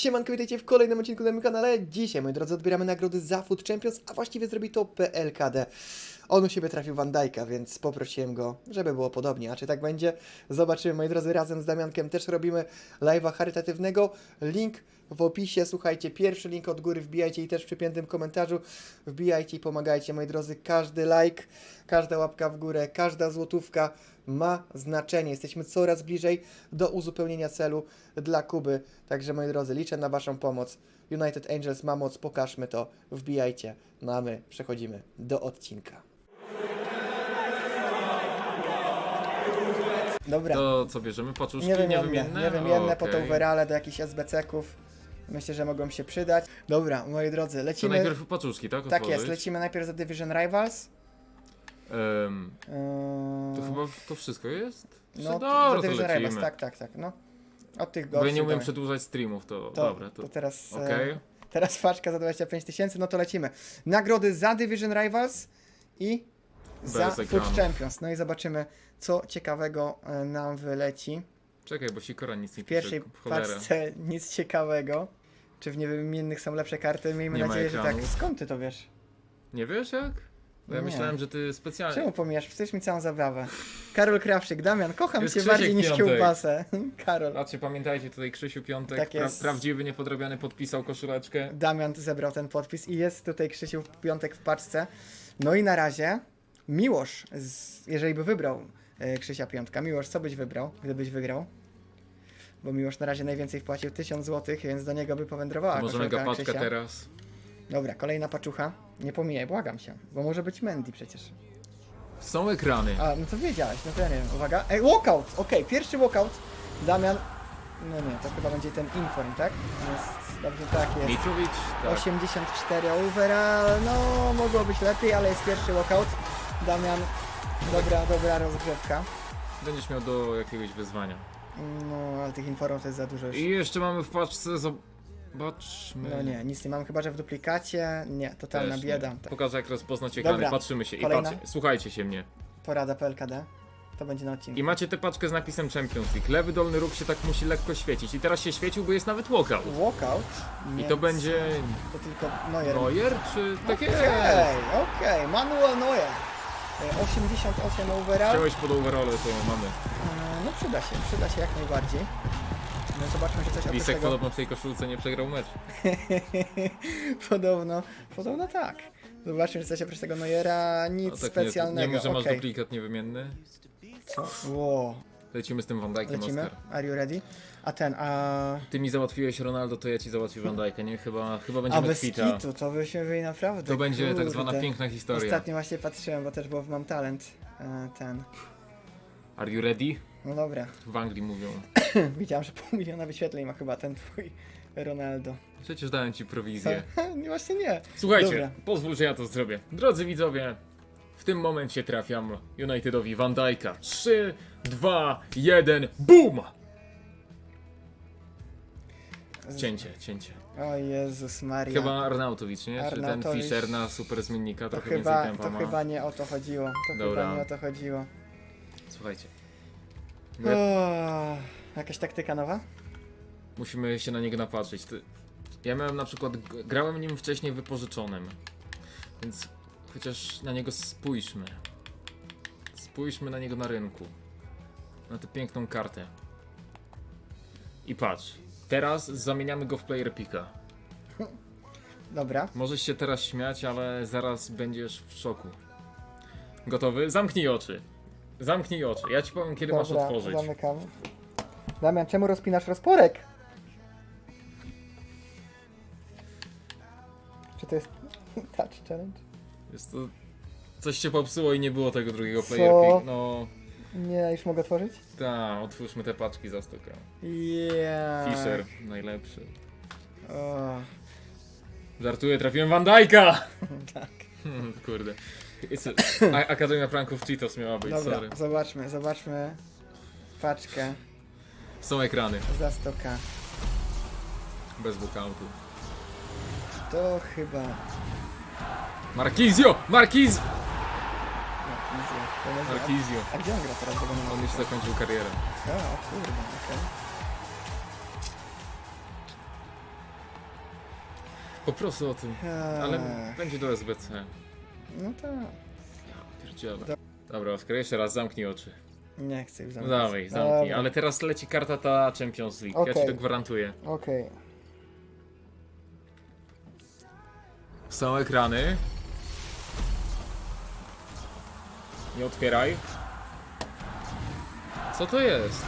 Siemanko, witajcie w kolejnym odcinku na moim kanale. Dzisiaj, moi drodzy, odbieramy nagrody za Food Champions, a właściwie zrobi to PLKD. On u siebie trafił Van Dijk'a, więc poprosiłem go, żeby było podobnie. A czy tak będzie? Zobaczymy, moi drodzy, razem z Damiankiem też robimy live'a charytatywnego. Link w opisie, słuchajcie, pierwszy link od góry wbijajcie i też w przypiętym komentarzu wbijajcie i pomagajcie, moi drodzy. Każdy like, każda łapka w górę, każda złotówka ma znaczenie. Jesteśmy coraz bliżej do uzupełnienia celu dla Kuby. Także moi drodzy, liczę na Waszą pomoc. United Angels ma moc, pokażmy to, wbijajcie. No a my przechodzimy do odcinka. Dobra, To co bierzemy? Paczuszki niewymienne, niewymienne? niewymienne po to overale do jakichś SBC-ków. Myślę, że mogą się przydać. Dobra, moi drodzy, To lecimy. najpierw paczuszki, tak? Tak jest, Otworzyć? lecimy najpierw za Division Rivals. Eee, to chyba to wszystko jest? no, za dobra, to Division Rivals, tak, tak, tak, no. Od tych Bo ja nie umiem przedłużać streamów, to, To, dobra. To, to teraz, e, Okej. teraz paczka za 25 tysięcy, no to lecimy. Nagrody za Division Rivals i za Bez Food ekranu. Champions. No i zobaczymy, co ciekawego e, nam wyleci. Czekaj, bo Sikora nic nie W pierwszej pisze. Paczce nic ciekawego. Czy w niewymiennych są lepsze karty? Miejmy Nie ma nadzieję, że tak. ekranów. Skąd ty to wiesz? Nie wiesz jak? Bo ja Nie. myślałem, że ty specjalnie... Czemu pomijasz? Przecież mi całą zabawę. Karol Krawczyk, Damian, kocham Jest cię Krzysiek bardziej niż Piątek. kiełbasę. Karol. Znaczy pamiętajcie, tutaj Krzysiu Piątek, Tak pra jest. prawdziwy, niepodrabiany, podpisał koszuleczkę. Damian zebrał ten podpis i jest tutaj Krzysiu Piątek w paczce. No i na razie Miłosz, z, jeżeli by wybrał Krzysia Piątka. Miłosz, co byś wybrał, gdybyś wygrał? Bo Miłosz na razie najwięcej wpłacił 1000 zł, więc do niego by powędrowała może koszulka mega paczka Krzysia. teraz. Dobra, kolejna paczucha. Nie pomijaj, błagam cię, bo może być Mandy przecież. Są ekrany. A, no to wiedziałeś, no to ja nie wiem. Uwaga. Ej, walkout! Okej, pierwszy walkout. Damian. No nie, to chyba będzie ten Inform, tak? Jest, dobrze, tak jest. Mitrowicz, tak. 84 overall, no mogło być lepiej, ale jest pierwszy walkout. Damian, dobra, dobra rozgrzewka. Będziesz miał do jakiegoś wyzwania. No, ale tych informów to jest za dużo już. I jeszcze mamy w paczce, zobaczmy. No nie, nic nie mamy, chyba że w duplikacie. Nie, totalna Też nie. bieda. Pokażę jak rozpoznać Dobra, ekrany, patrzymy się kolejna. i patrzcie, słuchajcie się mnie. Porada PLKD. To będzie na odcinku. I macie tę paczkę z napisem Champions League. Lewy dolny róg się tak musi lekko świecić. I teraz się świecił, bo jest nawet walkout. Walkout. I więc to będzie To tylko Neuer. Neuer, czy tak Okej, okej, Manuel Neuer. E, 88 overall. Chciałeś pod overall, to mamy. E, No przyda się, przyda się jak najbardziej. No zobaczmy, czy coś oprócz Lisek tego... podobno w tej koszulce nie przegrał mecz. podobno, podobno tak. Zobaczmy, czy coś oprócz tego Neuera, nic No tak nie, specjalnego. nie mów, że masz Okej. duplikat niewymienny. Co? Lecimy z tym Van Dijkiem, Lecimy? Oskar. Are you ready? A ten, a... Ty mi załatwiłeś Ronaldo, to ja ci załatwię Van Dijka, nie? Chyba, chyba A będziemy bez kwita. kitu, to byśmy byli naprawdę, To będzie tak kurde. zwana piękna historia. Ostatnio właśnie patrzyłem, bo też było w Mam Talent e, ten. Are you ready? No dobra, W Anglii mówią. widziałem, że pół miliona wyświetleń ma chyba ten twój Ronaldo. Przecież dałem ci prowizję. Nie, właśnie nie. Słuchajcie, Dobra. pozwól, że ja to zrobię. Drodzy widzowie, w tym momencie trafiam Unitedowi Van Dijk'a. 3, 2, 1, BOOM! Cięcie, cięcie. O Jezus Maria. Chyba Arnautowicz, nie? Czy ten Arnautowicz. Fischer na super zmiennika to trochę chyba, więcej tempa to ma. chyba nie o to chodziło. To Dobra. chyba nie o to chodziło. Słuchajcie. O, My jakaś taktyka nowa? musimy się na niego napatrzeć. Ty- Ja miałem na przykład, g- grałem nim wcześniej wypożyczonym. Więc chociaż na niego spójrzmy. Spójrzmy na niego na rynku. Na tę piękną kartę. I patrz. Teraz zamieniamy go w player picka. Dobra. Możesz się teraz śmiać, ale zaraz będziesz w szoku. Gotowy? Zamknij oczy. Zamknij oczy. Ja ci powiem, kiedy masz Dobra, otworzyć. zamykam. Damian, czemu rozpinasz rozporek? Czy to jest touch challenge? Jest to... Coś się popsuło i nie było tego drugiego Co? player pick. No, Nie, już mogę otworzyć? tak, otwórzmy te paczki za stokę. Yeah. Fischer, najlepszy. O, Żartuję, trafiłem Van Dijk'a! tak. Hmm, Kurde. A, Akademia Pranków Cheetos miała być, Dobra, sorry. zobaczmy, zobaczmy paczkę Są ekrany, za 100k. bez walkoutu. To chyba... Markizio! Markiz! No, Markizio. A gdzie on gra teraz? Tego nie On już zakończył karierę. A, kurde, okej. Po prostu o tym. Ale Ech, będzie do SBC. No tak. Ja pierdzielę. Do- Dobra, Oskar, jeszcze raz zamknij oczy. Nie chcę już No zamknąć. dawaj, zamknij. Dobra. Ale teraz leci karta ta Champions League. Ja ci Okej. to gwarantuję. Okej. Są ekrany. Nie otwieraj. Co to jest?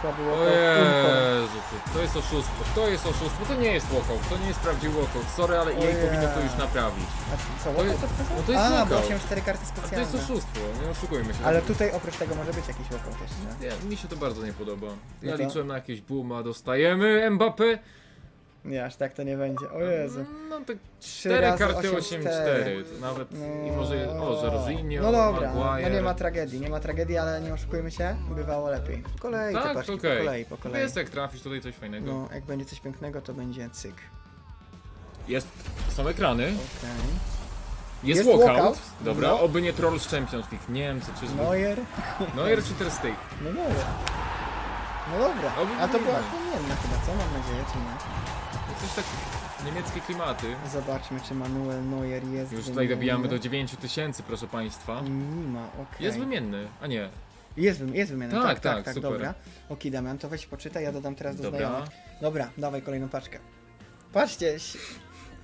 Słaby O walkout. Jezu, ty, to jest oszustwo, to jest oszustwo, to nie jest walkout, to nie jest prawdziwy walkout, sorry, ale jej Ojej. powinno to już naprawić. A co, To walkout jest- to wskazał? no to jest A, walkout. bo 84 karty A to specjalne. jest oszustwo, nie oszukujmy się. Ale tutaj oprócz tego może być jakiś walkout jeszcze, nie? Nie, mi się to bardzo nie podoba. Ja No to? liczyłem na jakieś booma, dostajemy Mbappé. Nie, aż tak to nie będzie. O Jezu. No to Trzy cztery razy karty 8-4. 8-4, to nawet i może, o, Jorginho, No dobra, Maguire. no nie ma tragedii, nie ma tragedii, ale nie oszukujmy się, bywało lepiej. Po kolei, te Tak, paczki, okej. po kolei, po kolei. Jest jak trafisz tutaj coś fajnego. No, jak będzie coś pięknego, to będzie cyk. Jest, są ekrany, Okej. jest, Jest walkout. walkout. Dobra, No. oby nie Trolls Champions League, Niemcy czy zły. Neuer? Neuer czy Ter Stegen. No dobra. No dobra, Oby a to była nie. płomienna chyba, co? Mam nadzieję, czy nie? Coś tak niemieckie klimaty. Zobaczmy, czy Manuel Neuer jest Już tutaj dobijamy do 9000, proszę państwa. Nie ma, okej. Jest wymienny, a nie. Jest, wym- jest wymienny, Tak, tak, tak, tak, tak, super. dobra. Oki, Damian, to weź poczytaj, ja dodam teraz do Dobra. znajomych. Dobra, dawaj kolejną paczkę. Patrzcie, ś-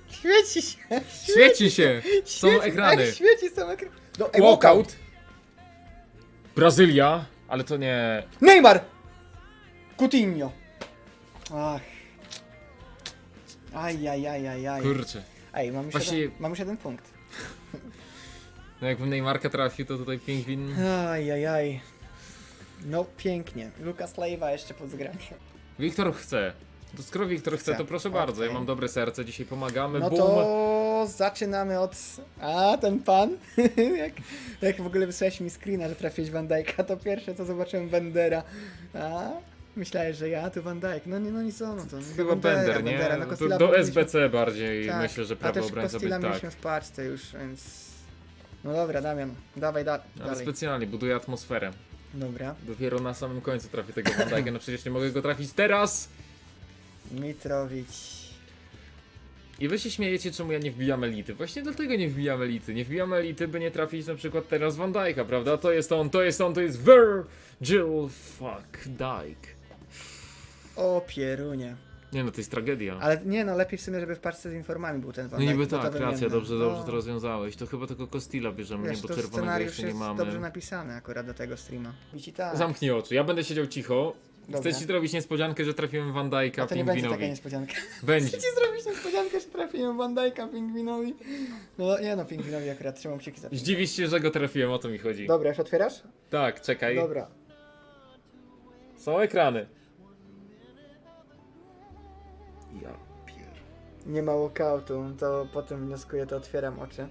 świeci się. Świeci się! Są Świeci- ekrany. Ej, świeci, są ekrany. No, ej, Walkout. Brazylia, ale to nie... Neymar! Coutinho. Ach. Aj, aj, aj, aj, aj. Kurczę. Ej, mam już, Właśnie- jeden, mam już jeden punkt. No jakbym Neymarka trafił, to tutaj pingwin... Aj, aj, aj. No, pięknie. Lucas Leiva jeszcze pod zgraniem. Wiktor chce. To skoro Wiktor chce, Chce. to proszę bardzo. Ja Okej. mam dobre serce, dzisiaj pomagamy. No Bum. to zaczynamy od... A, ten pan? jak, jak w ogóle wysłałeś mi screena, że trafiłeś Van Dijk'a, to pierwsze co zobaczyłem Bendera. A, myślałeś, że ja, tu Van Dijk. No nie, no nic, co, no to Chyba Bender, nie? Bendera. No, to do powinniśmy- SBC bardziej Tak, myślę, że też obrońca by tak. mieliśmy w paczce już, więc... No dobra, Damian, dawaj da Ale dalej. specjalnie buduje atmosferę. Dobra, Dopiero na samym końcu trafi tego Van Dijk'a, no przecież nie mogę go trafić teraz! Mitrowicz. I wy się śmiejecie, czemu ja nie wbijam elity. Właśnie dlatego nie wbijam elity. Nie wbijam elity, by nie trafić na przykład teraz Van Dijk'a, prawda? To jest on, to jest on, to jest Virgil fuck Dijk. O pierunie. Nie no, to jest tragedia. Ale nie no, lepiej w sumie, żeby w paczce z informami był ten Van No Dijk, niby bo to tak, wymienny. racja, dobrze, No, dobrze to rozwiązałeś. To chyba tylko Costilla bierzemy, Wiesz, nie, bo to czerwonego scenariusz jeszcze nie jest mamy. dobrze napisany akurat do tego streama. Widzicie tak. Zamknij oczy, ja będę siedział cicho. Dobra. Chcę ci zrobić niespodziankę, że trafiłem Van Dijk'a A to nie będzie taka pingwinowi. niespodzianka. Będzie. Chcę ci zrobić niespodziankę, że trafiłem Van Dijk'a pingwinowi. No nie no, pingwinowi akurat trzymam kciuki za Zdziwisz się, że go trafiłem, o to mi chodzi. Dobra, już otwierasz? Tak, czekaj. Dobra. Są ekrany. Nie ma walkoutu, to potem wnioskuję, to otwieram oczy.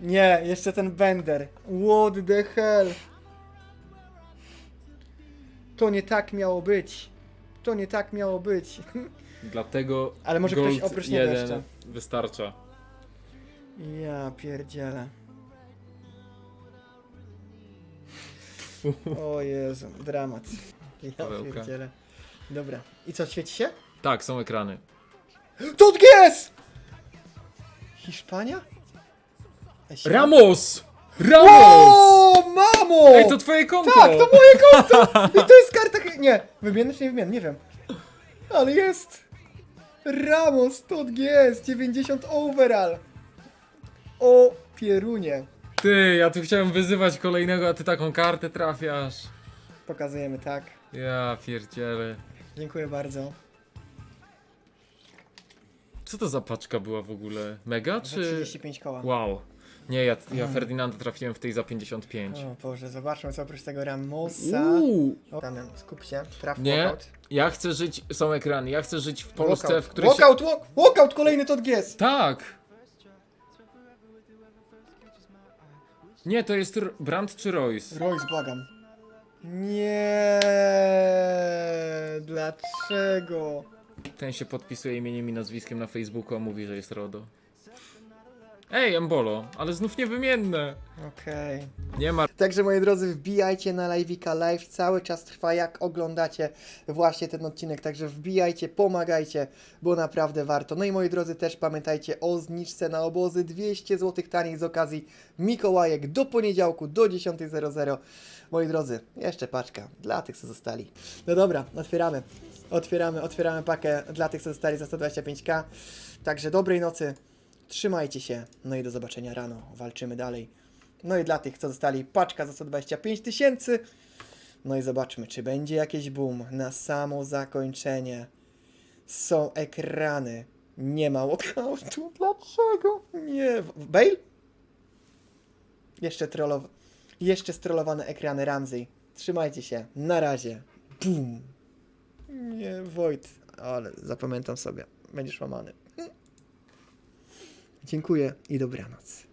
Nie, jeszcze ten Bender. What the hell? To nie tak miało być. To nie tak miało być. Dlatego Ale może Gold ktoś oprócz niego 1 jeszcze. wystarcza. Ja pierdzielę. O Jezu, dramat. Ja Pawełka. pierdzielę. Dobra. I co, świeci się? Tak, są ekrany. To jest! Hiszpania? Ramos! Ramos! O, mamo! Ej, to twoje konto! Tak, to moje konto! I to jest karta... Nie, wymienny czy nie wymienny, nie wiem. Ale jest! Ramos, to jest 90 overall. O, pierunie. Ty, ja tu chciałem wyzywać kolejnego, a ty taką kartę trafiasz. Pokazujemy, tak. Ja pierdzielę. Dziękuję bardzo. Co to za paczka była w ogóle? Mega Za czy... 35 koła. Wow. Nie, ja, ja Ferdynanda trafiłem w tej za 55. O Boże, zobaczmy co oprócz tego Ramosa. Uuu. O, Damian, skup się, traf Nie, walkout. ja chcę żyć, są ekrany, ja chcę żyć w Polsce, Walkout. w której się... Walkout, walk, walkout, kolejny to GS. Tak! Nie, to jest R- Brand czy Royce? Royce, błagam. Nie, dlaczego? Ten się podpisuje imieniem i nazwiskiem na Facebooku, a mówi, że jest RODO. Ej, Embolo, ale znów niewymienne. Okej. Nie ma Także moi drodzy, wbijajcie na live'ika live, cały czas trwa jak oglądacie właśnie ten odcinek, także wbijajcie, pomagajcie, bo naprawdę warto. No i moi drodzy, też pamiętajcie o zniżce na obozy 200 zł taniej z okazji Mikołajek do poniedziałku do 10.00. Moi drodzy, jeszcze paczka dla tych, co zostali. No dobra, otwieramy. Otwieramy, otwieramy pakę dla tych, co zostali za 125k. Także dobrej nocy, trzymajcie się, no i do zobaczenia rano. Walczymy dalej. No i dla tych, co zostali, paczka za 125 tysięcy. No i zobaczmy, czy będzie jakieś boom na samo zakończenie. Są ekrany. Nie ma walkoutu. Dlaczego? Nie. Bale? Jeszcze trollow... Jeszcze strollowane ekrany Ramsey. Trzymajcie się. Na razie. Boom. Nie, Wojt. Ale zapamiętam sobie. Będziesz łamany. Dziękuję i dobranoc.